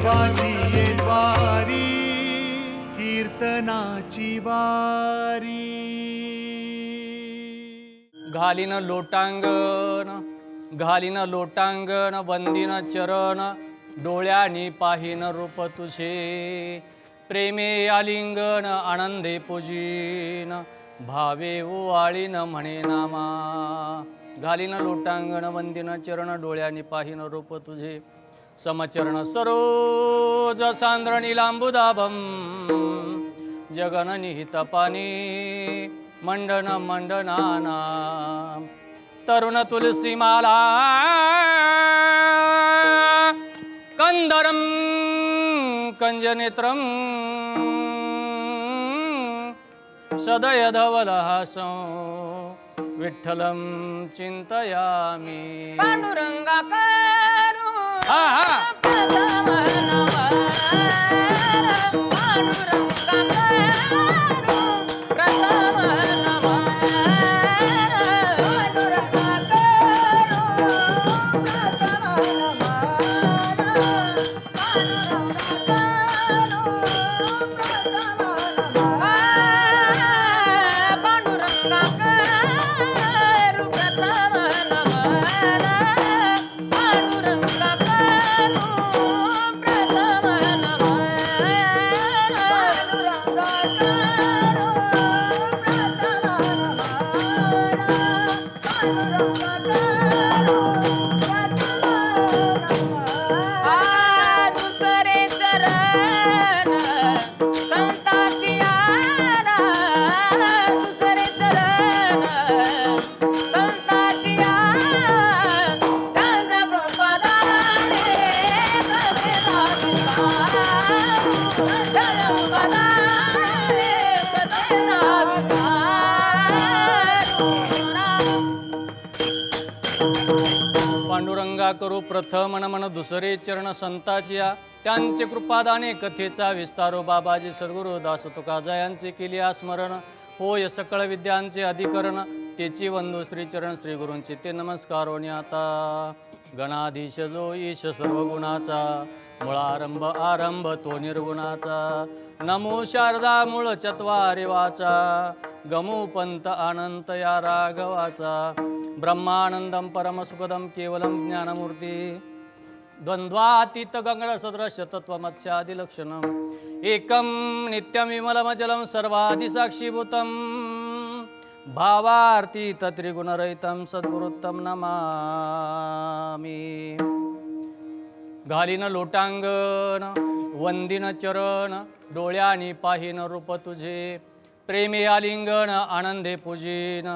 देवाची द्वारी कीर्तनाची वारी. घालीन लोटांगण घालीन लोटांगण वंदिन चरण डोळ्यानी पाहीन रूप तुझे. प्रेमे आलिंगन आनंदे पूजीन भावे ओवाळीन म्हणे नामा. घालीन लोटांगण वंदिन चरण डोळ्यानी पाहीन रूप तुझे. समचरण सरोज सांद्र निलांबुदाभम जगन पाणी मंडन मंडनाना तरुण तुलसी माला कंदरम कंजनेत्रम सदय विठ्ठलं चिन्तयामि। पांडुरंगा करू प्रथम न प्रथम मन दुसरे चरण संताचिया त्यांचे कृपादाने कथेचा विस्तारो बाबाजी सद्गुरु दास तुकाजयांचे केली स्मरण होय सकळ विद्यांचे अधिकरण. तेची वंदू श्रीचरण श्री गुरूंचे ते नमस्कार आता. गणाधीश जो ईश सर्व गुणाचा मुळारंभ आरंभ तो निर्गुणाचा. नमो शारदा मूळ चत्वारे वाचा गमू पंत अनंत या राघवाचा. ब्रह्मानंदम परमसुखदम केवलम ज्ञानमूर्ती. द्वंद्वातीत एकं सदृश तत्वमत्स्यादि लक्षणम एकम नित्यम विमलमचलम सर्वादि साक्षीभूतम भावार्थी त्रिगुणरहितम सद्गुरुत्तम नमामि. घालीन लोटांगण वंदिन चरण डोळ्यानी पाहिन रूप तुझे प्रेमे आलिंगण आनंदे पूजीन.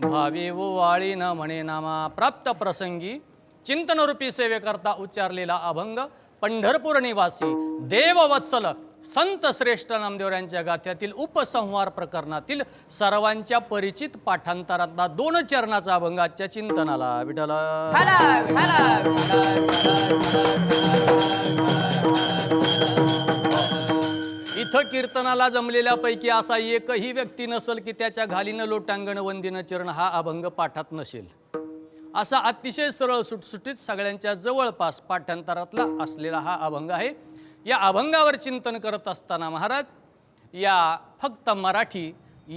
भावी न म्हणे नामा. प्राप्त प्रसंगी चिंतनरूपी सेवेकरता उच्चारलेला अभंग पंढरपूर निवासी देववत्सल संत श्रेष्ठ नामदेवरांच्या गाथ्यातील उपसंहार प्रकरणातील सर्वांच्या परिचित पाठांतरातला दोन चरणाचा अभंग आजच्या चिंतनाला विठला इथं कीर्तनाला जमलेल्यापैकी असा एकही व्यक्ती नसेल की त्याच्या घालीनं लोटांगण वंदिनं चरण हा अभंग पाठात नसेल. असा अतिशय सरळ सुटसुटीत सगळ्यांच्या जवळपास पाठांतरातला असलेला हा अभंग आहे. या अभंगावर चिंतन करत असताना महाराज या फक्त मराठी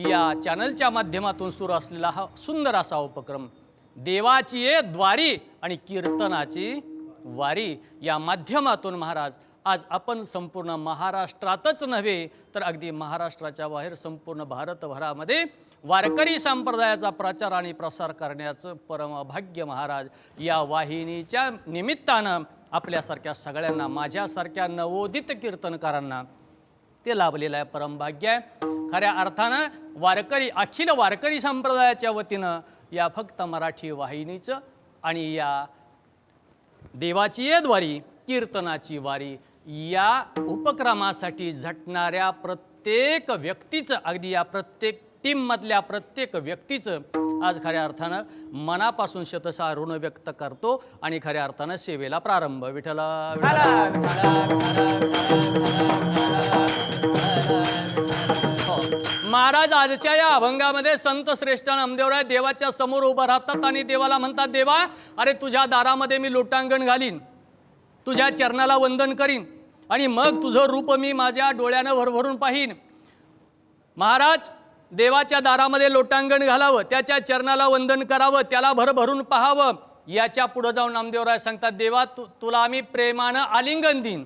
या चॅनलच्या माध्यमातून सुरू असलेला हा सुंदर असा उपक्रम देवाची ये द्वारी आणि कीर्तनाची वारी या माध्यमातून महाराज आज आपण संपूर्ण महाराष्ट्रातच नव्हे तर अगदी महाराष्ट्राच्या बाहेर संपूर्ण भारतभरामध्ये वारकरी संप्रदायाचा प्रचार आणि प्रसार करण्याचं परमभाग्य महाराज या वाहिनीच्या निमित्तानं आपल्यासारख्या सगळ्यांना माझ्यासारख्या नवोदित कीर्तनकारांना ते लाभलेलं आहे परमभाग्य आहे. खऱ्या अर्थानं वारकरी अखिल वारकरी संप्रदायाच्या वतीनं या फक्त मराठी वाहिनीचं आणि या देवाची द्वारी कीर्तनाची वारी या उपक्रमासाठी झटणाऱ्या प्रत्येक व्यक्तीचं अगदी या प्रत्येक टीममधल्या प्रत्येक व्यक्तीचं आज खऱ्या अर्थानं मनापासून शतसा ऋण व्यक्त करतो आणि खऱ्या अर्थानं सेवेला प्रारंभ. विठला महाराज आजच्या या अभंगामध्ये संत श्रेष्ठ नामदेवराय देवाच्या समोर उभं राहतात आणि देवाला म्हणतात देवा अरे तुझ्या दारामध्ये मी लोटांगण घालीन. तुझ्या चरणाला वंदन करीन. आणि मग तुझं रूप मी माझ्या डोळ्यानं भरभरून पाहीन महाराज देवाच्या दारामध्ये लोटांगण घालावं त्याच्या चरणाला वंदन करावं त्याला भरभरून पाहावं याच्या पुढं जाऊन नामदेवराय सांगतात देवा तु तुला आम्ही प्रेमानं आलिंगन देईन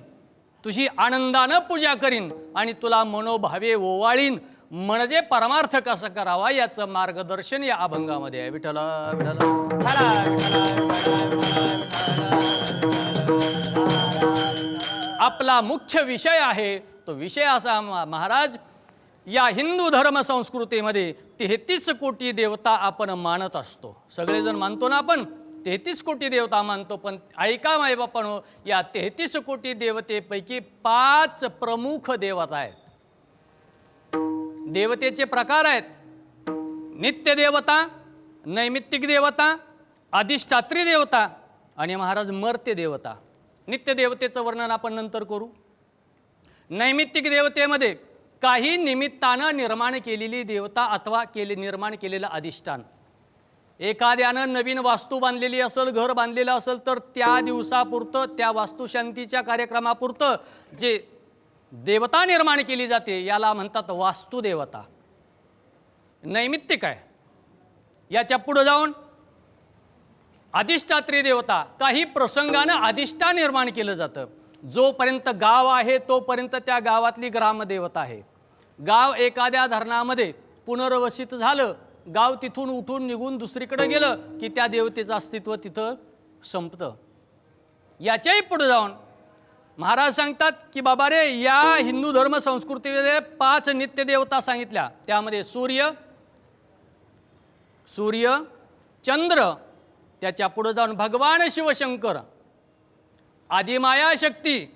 तुझी आनंदानं पूजा करीन आणि तुला मनोभावे ओवाळीन म्हणजे परमार्थ कसा करावा याचं मार्गदर्शन या अभंगामध्ये आहे विठ्ठला विठ्ठला आपला मुख्य विषय आहे तो विषय असा महाराज या हिंदू धर्म संस्कृतीमध्ये तेहतीस कोटी देवता आपण मानत असतो. सगळेजण मानतो ना आपण? तेहतीस कोटी देवता मानतो पण ऐका माय हो या तेहतीस कोटी देवतेपैकी पाच प्रमुख देवता आहेत. देवतेचे प्रकार आहेत. नित्य देवता नैमित्तिक देवता अधिष्ठात्री देवता आणि महाराज मर्त्य देवता. नित्य देवतेचं वर्णन आपण नंतर करू. नैमित्तिक देवतेमध्ये काही निमित्तानं निर्माण केलेली देवता अथवा केले निर्माण केलेलं अधिष्ठान. एखाद्यानं नवीन वास्तू बांधलेली असेल घर बांधलेलं असेल तर त्या दिवसापुरतं त्या वास्तुशांतीच्या कार्यक्रमापुरतं जे देवता निर्माण केली जाते याला म्हणतात वास्तुदेवता. नैमित्तिक आहे. याच्या पुढं जाऊन अधिष्ठात्री देवता. काही प्रसंगानं अधिष्ठा निर्माण केलं जातं. जोपर्यंत गाव आहे तोपर्यंत त्या गावातली ग्रामदेवता आहे. गाव एखाद्या धरणामध्ये पुनर्वसित झालं गाव तिथून उठून निघून दुसरीकडे गेलं की त्या देवतेचं अस्तित्व तिथं संपतं. याच्याही पुढे जाऊन महाराज सांगतात की बाबा रे या हिंदू धर्म संस्कृतीमध्ये पाच नित्य देवता सांगितल्या. त्यामध्ये सूर्य सूर्य चंद्र त्याच्या पुढे जाऊन भगवान शिवशंकर आदिमाया शक्ती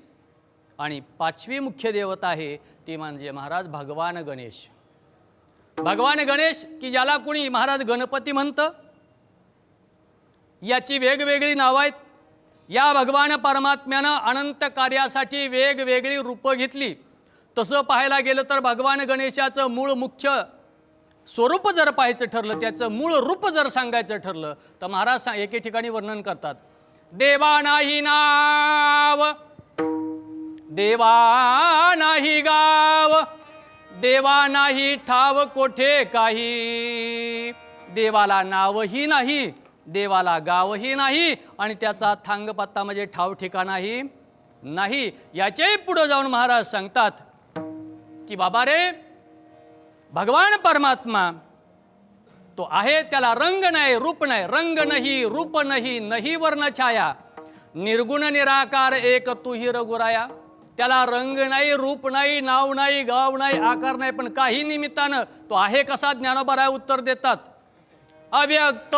आणि पाचवी मुख्य देवता आहे ती म्हणजे महाराज भगवान गणेश. भगवान गणेश की ज्याला कोणी महाराज गणपती म्हणतं याची वेगवेगळी नावं आहेत. या भगवान परमात्म्यानं अनंत कार्यासाठी वेगवेगळी रूपं घेतली. तसं पाहायला गेलं तर भगवान गणेशाचं मूळ मुख्य स्वरूप जर पाहायचं ठरलं त्याचं मूळ रूप जर सांगायचं ठरलं तर महाराज सा- एके ठिकाणी वर्णन करतात. देवा नाही नाव देवा नाही गाव देवा नाही ठाव कोठे काही. देवाला नावही नाही देवाला गावही नाही आणि त्याचा थांगपत्ता म्हणजे ठाव ठिकाणाही नाही. याच्याही पुढे जाऊन महाराज सांगतात की बाबा रे भगवान परमात्मा तो आहे त्याला रंग नाही रूप नाही. रंग नाही रूप नाही नाही वर्ण छाया. निर्गुण निराकार एक तुही रघुराया. त्याला रंग नाही रूप नाही नाव नाही गाव नाही आकार नाही पण काही निमित्तानं तो आहे कसा? ज्ञानोबराय उत्तर देतात. अव्यक्त!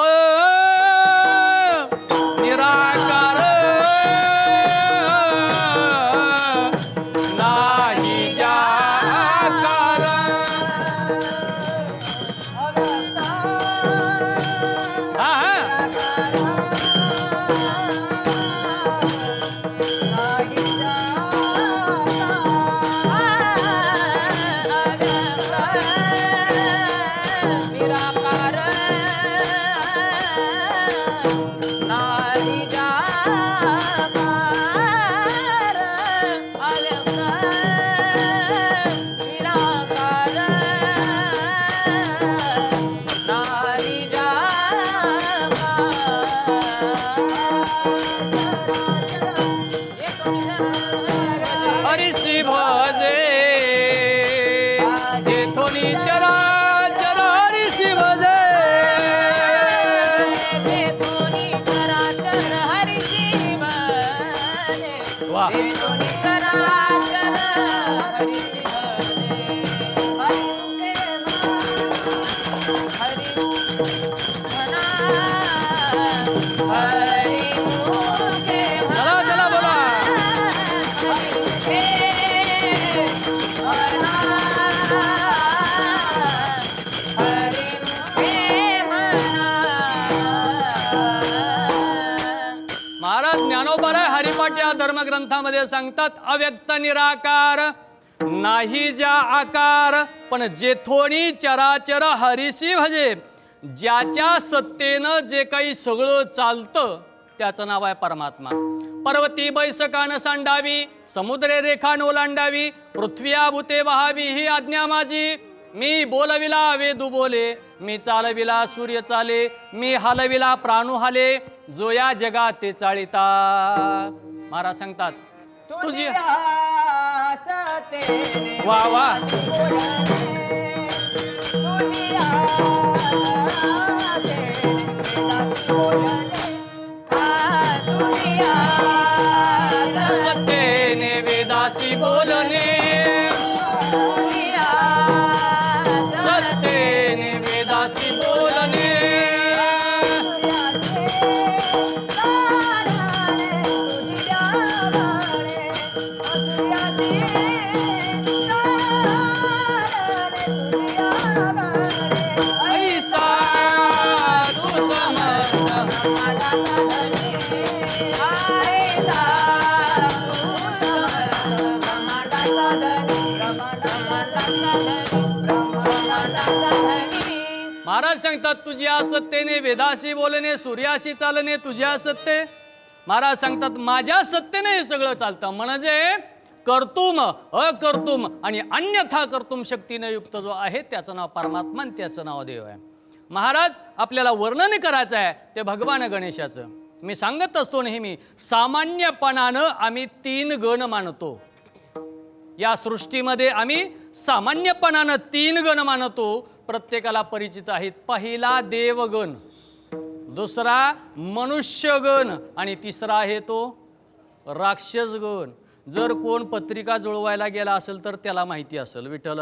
मोठ्या धर्मग्रंथामध्ये सांगतात अव्यक्त निराकार नाही ज्या आकार पण जेथोणी चराचर हरिशी भजे. ज्याच्या सत्तेनं जे काही सगळं चालतं त्याचं नाव आहे परमात्मा. पर्वती बैसकान सांडावी समुद्रे रेखान ओलांडावी पृथ्वी भूते वहावी ही आज्ञा माझी. मी बोलविला वेदू बोले मी चालविला सूर्य चाले मी हलविला प्राणू हाले जो या जगात ते चाळिता. महाराज सांगतात तुझी वा वा. सांगतात तुझ्या सत्तेने वेदाशी बोलणे सूर्याशी चालणे तुझ्या सत्ते महाराज सांगतात माझ्या सत्तेने हे सगळं चालतं. म्हणजे कर्तुम अकर्तुम आणि अन्यथा कर्तुम शक्तीने युक्त जो आहे त्याचं नाव परमात्मा आणि त्याचं नाव देव आहे. महाराज आपल्याला वर्णन करायचं आहे ते भगवान गणेशाचं. मी सांगत असतो नेहमी सामान्यपणानं आम्ही तीन गण मानतो. या सृष्टीमध्ये आम्ही सामान्यपणानं तीन गण मानतो. प्रत्येकाला परिचित आहेत पहिला देवगण दुसरा मनुष्यगण आणि तिसरा आहे तो राक्षसगण जर कोण पत्रिका जुळवायला गेला असेल तर त्याला माहिती असेल विठ्ठल